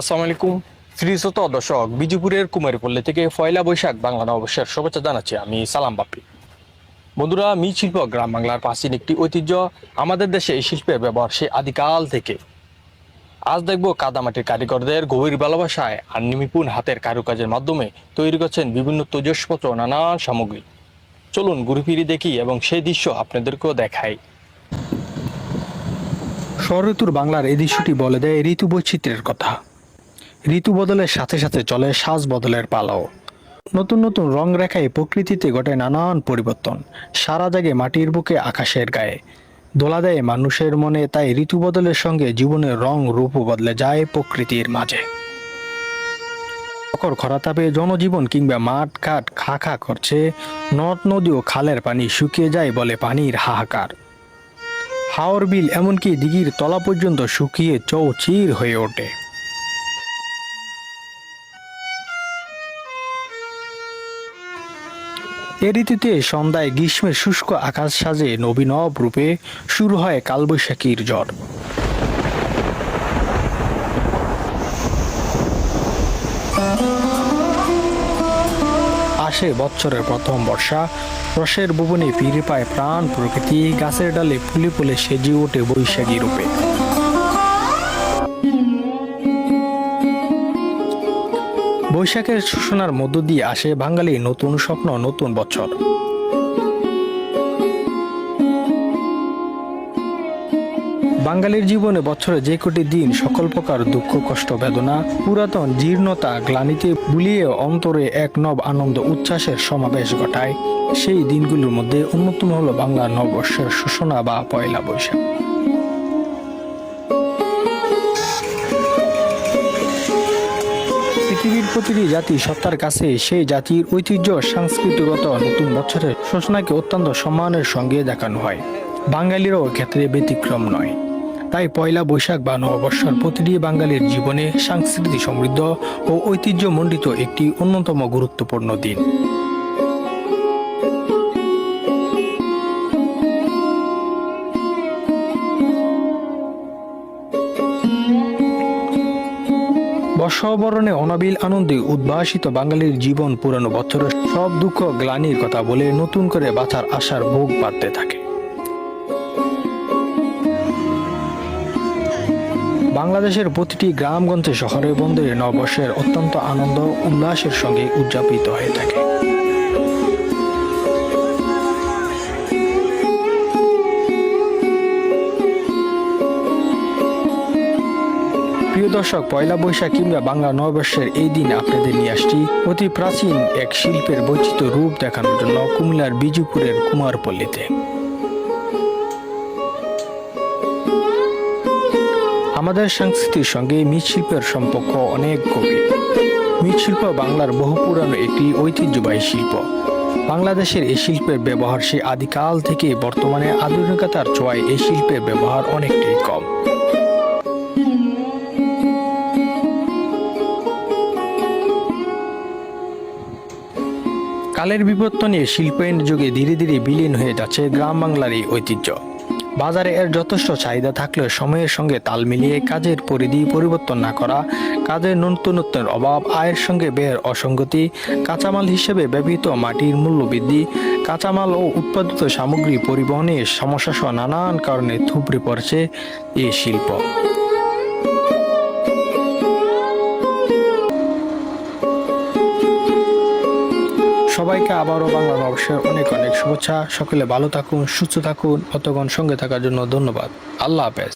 আসসালামু আলাইকুম। শ্রীশত দর্শক, বিজুপুরের কুমারীপল্লী থেকে পয়লা বৈশাখ বাংলা নববর্ষের শুভেচ্ছা জানাচ্ছি আমি সালাম বাপি বন্ধুরা মি শিল্প গ্রাম বাংলার প্রাচীন একটি ঐতিহ্য আমাদের দেশে এই শিল্পের ব্যবহার সে আদিকাল থেকে। আজ দেখব কাদামাটির কারিগরদের গভীর ভালোবাসায় আর নিমিপুণ হাতের কারুকাজের মাধ্যমে তৈরি করছেন বিভিন্ন তেজসপত্র নানা সামগ্রী। চলুন ঘুরে ফিরে দেখি এবং সেই দৃশ্য আপনাদেরকেও দেখাই। ষড়ঋতুর বাংলার এই দৃশ্যটি বলে দেয় ঋতু বৈচিত্র্যের কথা। ঋতু বদলের সাথে সাথে চলে সাজ বদলের পালাও। নতুন নতুন রং রেখায় প্রকৃতিতে ঘটে নানান পরিবর্তন। সারা জাগে মাটির বুকে আকাশের গায়ে। দোলা দেয় মানুষের মনে, তাই ঋতু বদলের সঙ্গে জীবনের রং রূপ বদলে যায় প্রকৃতির মাঝে। প্রখর খরাতাপে জনজীবন কিংবা মাঠ ঘাট খা খা করছে, নদ নদী ও খালের পানি শুকিয়ে যায় বলে পানির হাহাকার। হাওর বিল এমনকি দিঘির তলা পর্যন্ত শুকিয়ে চৌচির হয়ে ওঠে। এ ঋতুতে সন্ধ্যায় গ্রীষ্মের শুষ্ক আকাশ সাজে নবীনব রূপে শুরু হয় কালবৈশাখীর জ্বর আসে বৎসরের প্রথম বর্ষা। রসের ভুবনে ফিরে পায় প্রাণ প্রকৃতি। গাছের ডালে ফুলে ফুলে সেজে ওঠে বৈশাখী রূপে। বৈশাখের সূচনার মধ্য দিয়ে আসে বাঙালি নতুন স্বপ্ন, নতুন বছর। বাঙালির জীবনে বছরে যে কোটি দিন সকল প্রকার দুঃখ, কষ্ট, বেদনা, পুরাতন জীর্ণতা, গ্লানিতে বুলিয়ে অন্তরে এক নব আনন্দ, উচ্ছ্বাসের সমাবেশ ঘটায়। সেই দিনগুলোর মধ্যে অন্যতম হলো বাংলা নববর্ষের সূচনা বা পয়লা বৈশাখ। পৃথিবীর প্রতিটি জাতি সত্তার কাছে, সেই জাতির ঐতিহ্য সাংস্কৃতিগত নতুন বছরের সূচনাকে অত্যন্ত সম্মানের সঙ্গে দেখানো হয়। বাঙালিরও ক্ষেত্রে ব্যতিক্রম নয়। তাই পয়লা বৈশাখ বা নববর্ষর প্রতিটি বাঙালির জীবনে সাংস্কৃতিক সমৃদ্ধ ও ঐতিহ্যমণ্ডিত একটি অন্যতম গুরুত্বপূর্ণ দিন। বর্ষবরণে অনাবিল আনন্দে উদ্ভাসিত বাঙালির জীবন পুরানো বছরের সব দুঃখ গ্লানির কথা বলে নতুন করে বাঁচার আশার ভোগ বাড়তে থাকে। বাংলাদেশের প্রতিটি গ্রামগঞ্জে শহরে বন্দরে নববর্ষের অত্যন্ত আনন্দ, উল্লাসের সঙ্গে উদযাপিত হয়ে থাকে। প্রিয় দর্শক, পয়লা বৈশাখ কিংবা বাংলা নববর্ষের এই দিন আপনাদের নিয়ে আসছি অতি প্রাচীন এক শিল্পের বৈচিত্র্য রূপ দেখানোর জন্য কুমিল্লার বিজুপুরের কুমারপল্লীতে। আমাদের সংস্কৃতির সঙ্গে মৃৎশিল্পের সম্পর্ক অনেক গভীর। মৃৎশিল্প বাংলার বহু পুরানো একটি ঐতিহ্যবাহী শিল্প। বাংলাদেশের এই শিল্পের ব্যবহার সে আদিকাল থেকে বর্তমানে আধুনিকতার ছোঁয়ায় এই শিল্পের ব্যবহার অনেকটাই কম। কালের বিবর্তনে শিল্পায়ন যুগে ধীরে ধীরে বিলীন হয়ে যাচ্ছে গ্রাম বাংলার এই ঐতিহ্য। বাজারে এর যথেষ্ট চাহিদা থাকলেও সময়ের সঙ্গে তাল মিলিয়ে কাজের পরিধি পরিবর্তন না করা, কাজের নতুনত্বের অভাব, আয়ের সঙ্গে ব্যয়ের অসঙ্গতি, কাঁচামাল হিসেবে ব্যবহৃত মাটির মূল্য বৃদ্ধি, কাঁচামাল ও উৎপাদিত সামগ্রী পরিবহনে সমস্যা সহ নানান কারণে থুবড়ে পড়ছে এই শিল্প। সবাইকে আবারও বাংলা নববর্ষের অনেক অনেক শুভেচ্ছা। সকলে ভালো থাকুন, সুস্থ থাকুন অতগণ সঙ্গে থাকার জন্য ধন্যবাদ। আল্লাহ হাফেজ।